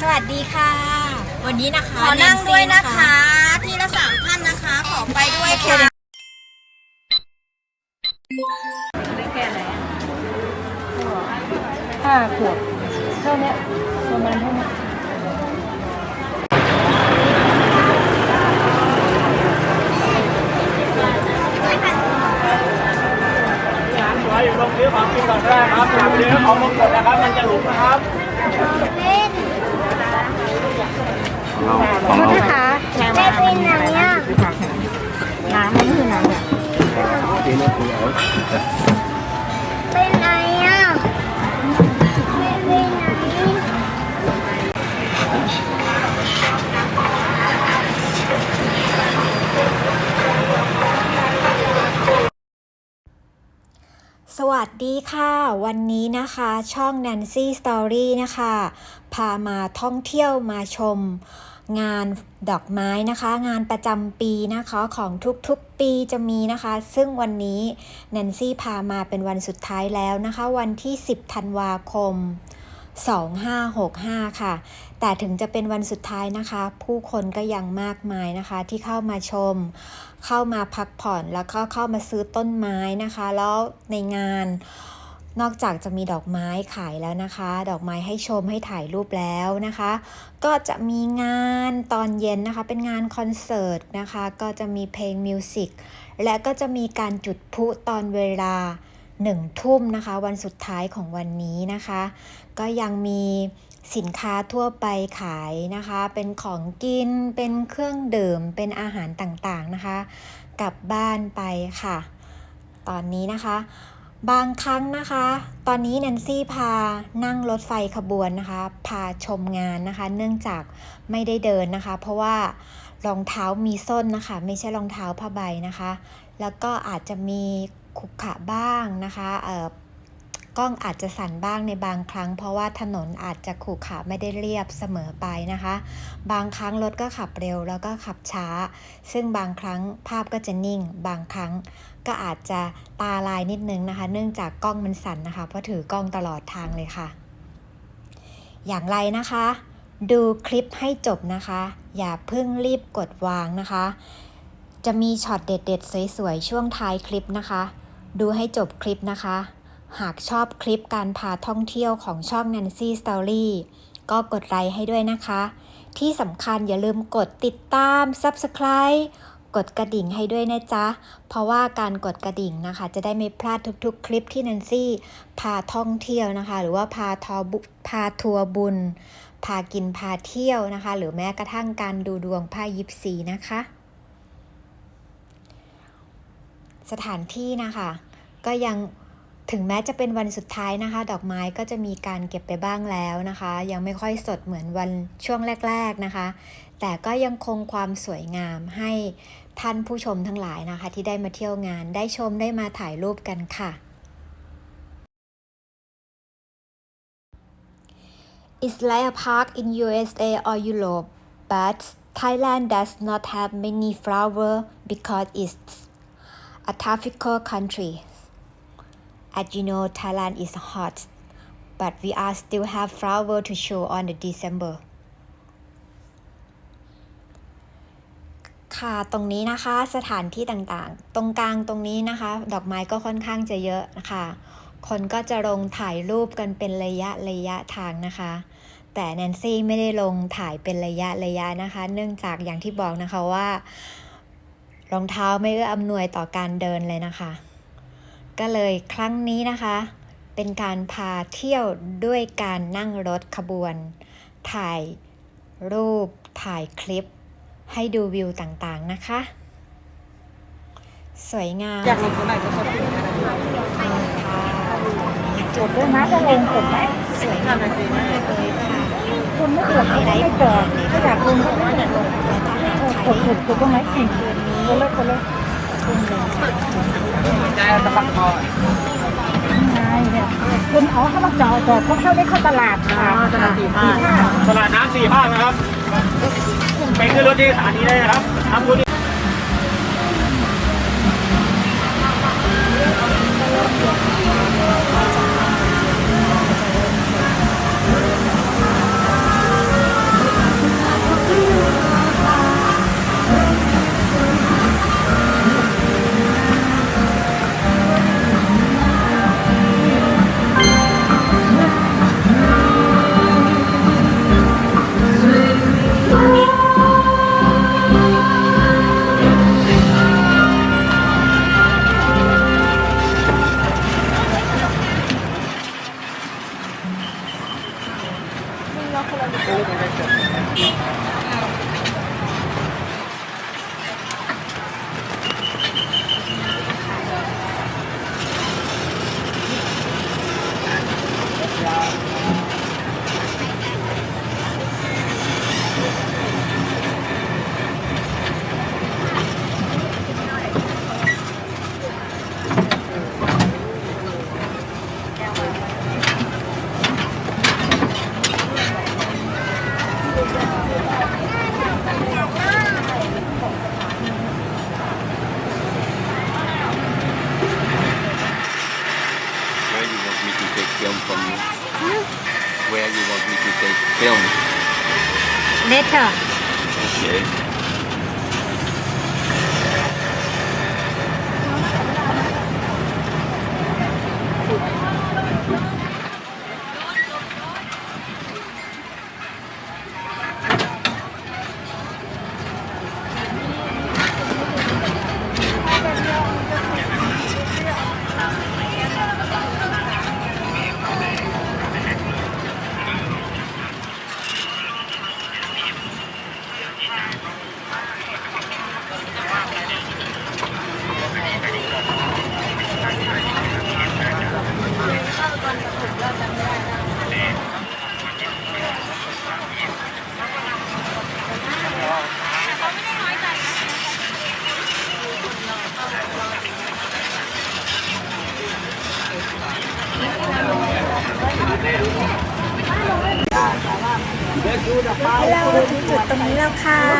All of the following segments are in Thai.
สวัสดีค่ะ วันนี้นะคะขอนั่งแซี่ด้วยนะคะ ที่ละสามท่านนะคะ ขอไปด้วยค่ะห้าขวบเท่าเนี้ยประมาณเท่าเนี้ยไว้อยู่ตรงนี้ของกินก่อนได้ครับอย่าไปเลี้ยงของมงกฎนะครับ มันจะหลุมนะครับ ของเรานะคะได้เป็นไหนอะน้ำมันไม่คือน้ำเนี่ยเป็นไหนอะไม่เป็นไหน สวัสดีค่ะ วันนี้นะคะช่อง Nancy Story นะคะ พามาท่องเที่ยวมาชม งานดอกไม้นะคะ งานประจำปีนะคะของทุกๆปีจะมีนะคะ ซึ่งวันนี้แนนซี่พามาเป็นวันสุดท้ายแล้วนะคะ วันที่ 10 ธันวาคม 2565 ค่ะ แต่ถึงจะเป็นวันสุดท้ายนะคะ ผู้คนก็ยังมากมายนะคะ ที่เข้ามาชม เข้ามาพักผ่อนแล้วก็เข้ามาซื้อต้นไม้นะคะ แล้วในงานนอกจากจะมีดอกไม้ขายแล้วนะคะ ดอกไม้ให้ชมให้ถ่ายรูปแล้วนะคะ ก็จะมีงานตอนเย็นนะคะ เป็นงานคอนเสิร์ตนะคะ ก็จะมีเพลงมิวสิกและก็จะมีการจุดพลุตอนเวลา หนึ่งทุ่มนะคะ วันสุดท้ายของวันนี้นะคะ ก็ยังมีสินค้าทั่วไปขายนะคะ เป็นของกินเป็นเครื่องดื่มเป็นอาหารต่างๆนะคะ กลับบ้านไปค่ะ ตอนนี้นะคะ บางครั้งนะคะ ตอนนี้แนนซี่พานั่งรถไฟขบวนนะคะ พาชมงานนะคะ เนื่องจากไม่ได้เดินนะคะ เพราะว่ารองเท้ามีส้นนะคะ ไม่ใช่รองเท้าผ้าใบนะคะ แล้วก็อาจจะมี ขุขะบ้างนะคะเออกล้องอาจจะสั่นบ้างในบางครั้ง เพราะว่าถนนอาจจะขรุขระไม่ได้เรียบเสมอไปนะคะ บางครั้งรถก็ขับเร็วแล้วก็ขับช้า ซึ่งบางครั้งภาพก็จะนิ่ง บางครั้งก็อาจจะตาลายนิดนึงนะคะ เนื่องจากกล้องมันสั่นนะคะ เพราะถือกล้องตลอดทางเลยค่ะ อย่างไรนะคะ ดูคลิปให้จบนะคะ อย่าเพิ่งรีบกดวางนะคะ จะมีช็อตเด็ด ๆ สวย ๆ ช่วงท้ายคลิปนะคะ ดูให้จบคลิปนะคะ หากชอบคลิปการพาท่องเที่ยวของช่อง Nancy Story ก็กดไลค์ให้ด้วยนะคะ ที่สำคัญอย่าลืมกดติดตาม Subscribe กดกระดิ่งให้ด้วยนะจ๊ะ เพราะว่าการกดกระดิ่งนะคะ จะได้ไม่พลาดทุกๆ คลิปที่ Nancy พาท่องเที่ยวนะคะ หรือว่าพาทอบุพาทัวร์บุญ พากินพาเที่ยวนะคะ หรือแม้กระทั่งการดูดวงไพ่ยิปซีนะคะ สถานที่นะคะ ก็ยังถึงแม้จะเป็นวันสุดท้ายนะคะ ดอกไม้ก็จะมีการเก็บไปบ้างแล้วนะคะ ยังไม่ค่อยสดเหมือนวันช่วงแรก ๆนะคะ แต่ก็ยังคงความสวยงามให้ท่านผู้ชมทั้งหลายนะคะ ที่ได้มาเที่ยวงานได้ชมได้มาถ่ายรูปกันค่ะ It's like a park in USA or Europe, but Thailand does not have many flower because it's a tropical country. As you know, Thailand is hot, but we are still have flower to show on the December. ค่ะ ตรงนี้นะคะสถานที่ต่างๆ ตรงกลางตรงนี้นะคะ ดอกไม้ก็ค่อนข้างจะเยอะนะคะ คนก็จะลงถ่ายรูปกันเป็นระยะระยะทางนะคะ แต่แนนซี่ไม่ได้ลงถ่ายเป็นระยะระยะนะคะ เนื่องจากอย่างที่บอกนะคะว่า รองเท้าไม่เอื้ออำนวยต่อการเดินเลยนะคะ ก็เลยครั้งนี้นะคะ เป็นการพาเที่ยวด้วยการนั่งรถขบวน ถ่ายรูปถ่ายคลิป ให้ดูวิวต่างๆนะคะ สวยงามอยากลงตรงไหนก็กดติดค่ะกดด้วยนะถ้าลงกดไหมสวยงามมากเลยค่ะคนไม่กดไม่ได้จอดถ้าอยากลงก็ไม่อยากลงแล้วก็หากใครกดกดกดตรงไหนจริง คนนี้กดเลยคนเลยทุ่มหนึ่งค่ะใจตะบักคอไงเนี่ยคุณอ๋อเขามาจอดจอดเพราะเขาได้เข้าตลาดค่ะตลาดสี่ภาคตลาดน้ำสี่ภาคนะครับไปขึ้นรถที่สถานีได้นะครับทำบุญ 看。行。 นี้แล้วค่ะ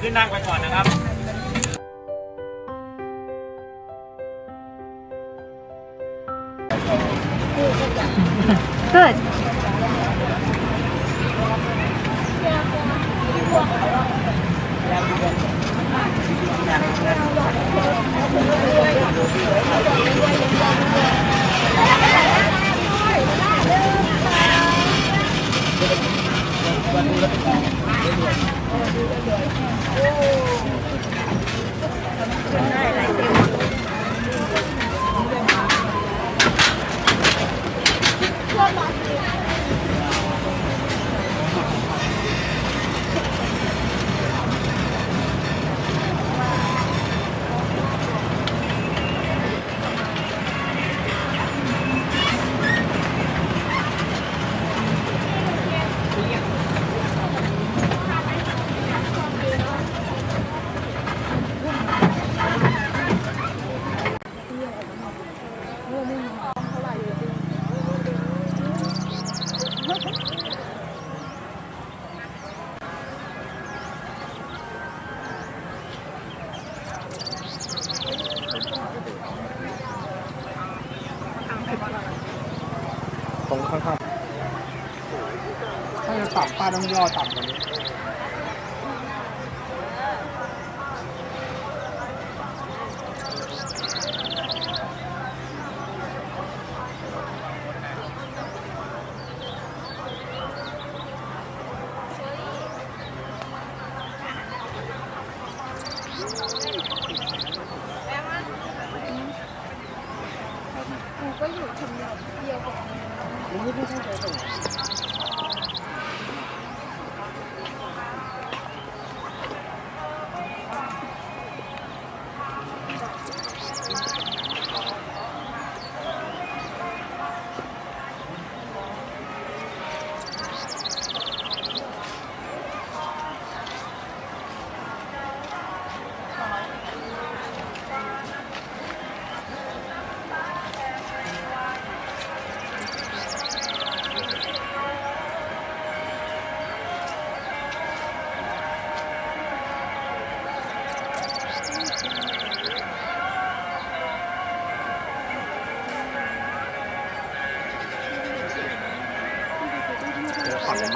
ขึ้นนั่งไปก่อนนะครับ good ตาต้องย่อต่ำกว่านี้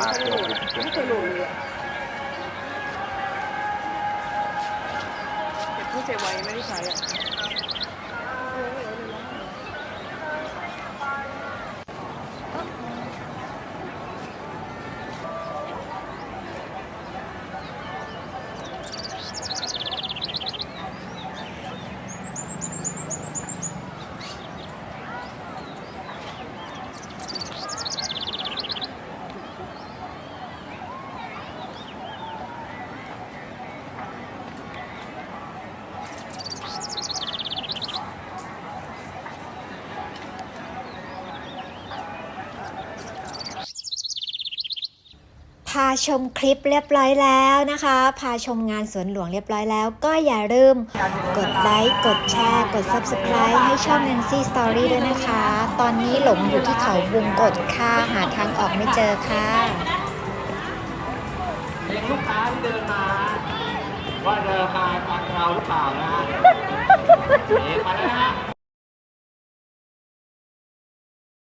มาเที่ยวไม่เคยรู้เลยผู้เสียไว้ไม่ได้ใช้อะ พาชมคลิปเรียบร้อยแล้วนะคะ พาชมงานสวนหลวงเรียบร้อยแล้ว ก็อย่าลืมกดไลค์ กดแชร์ กด Subscribe ให้ช่อง Nancy Story ด้วยนะคะ ตอนนี้หลงอยู่ที่เขาบุงกดค่ะ หาทางออกไม่เจอค่ะเองลูกค้าที่เดินมา ว่าจะมาฟังเราหรือเปล่านะฮะเองมาแล้วนะฮะ